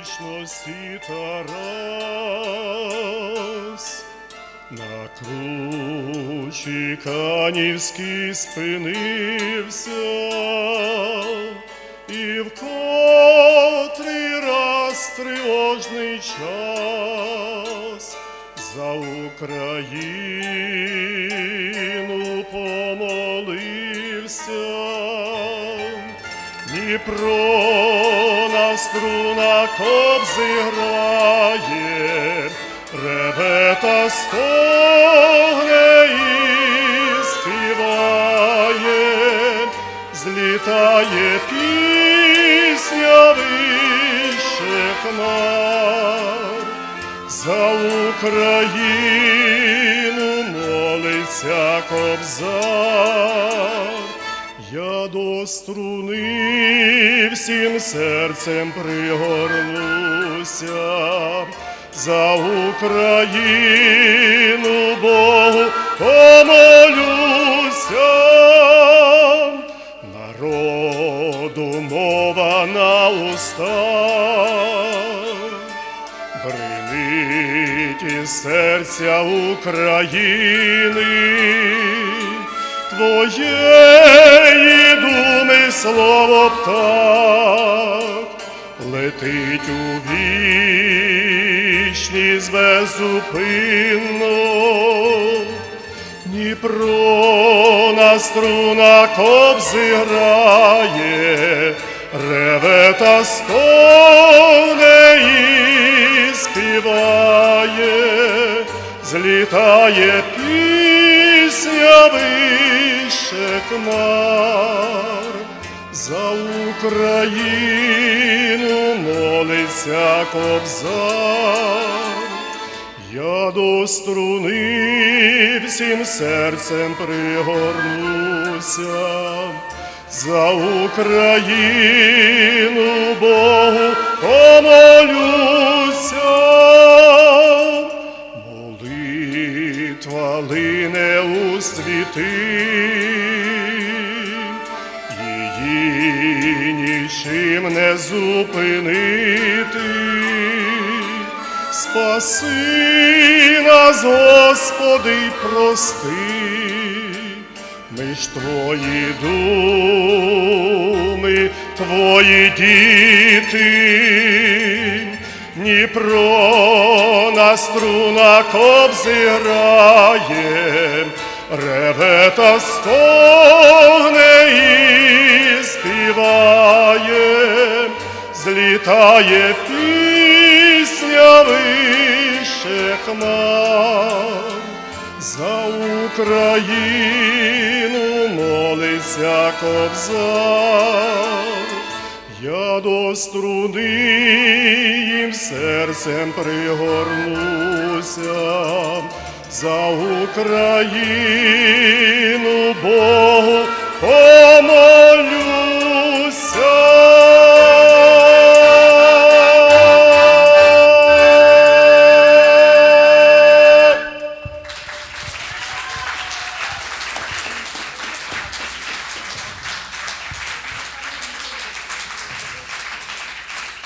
вічності Тарас. На кручі канівській спинився, і в котрий раз тривожний час за Україну помолився. Дніпро на струнах обзиграє, ребета стогне і співає, злітає пісня вище хмар. За Україну молиться кобзар. Я до струни всім серцем пригорнуся, за Україну Богу помолюся, народу мова на устах, бринить із серця України. Твоєї думи слово птах. Летить у вічність беззупинно, Дніпро на струнах обзиграє, реве та стогне і співає, злітає пісня вище хмар, за Україну молиться кобзар. Я до струни всім серцем пригорнуся, за Україну Богу помолюся. Молитва лине у світи, її нічим не зупинити. Спаси нас, Господи, й прости, ми ж твої думи, твої діти, Дніпро на струнах обзирає, реве та стогне і співає, злітає пісня вище хмар, за Україну молиться кобзар. Я до струни їм серцем пригорнуся, за Україну Богу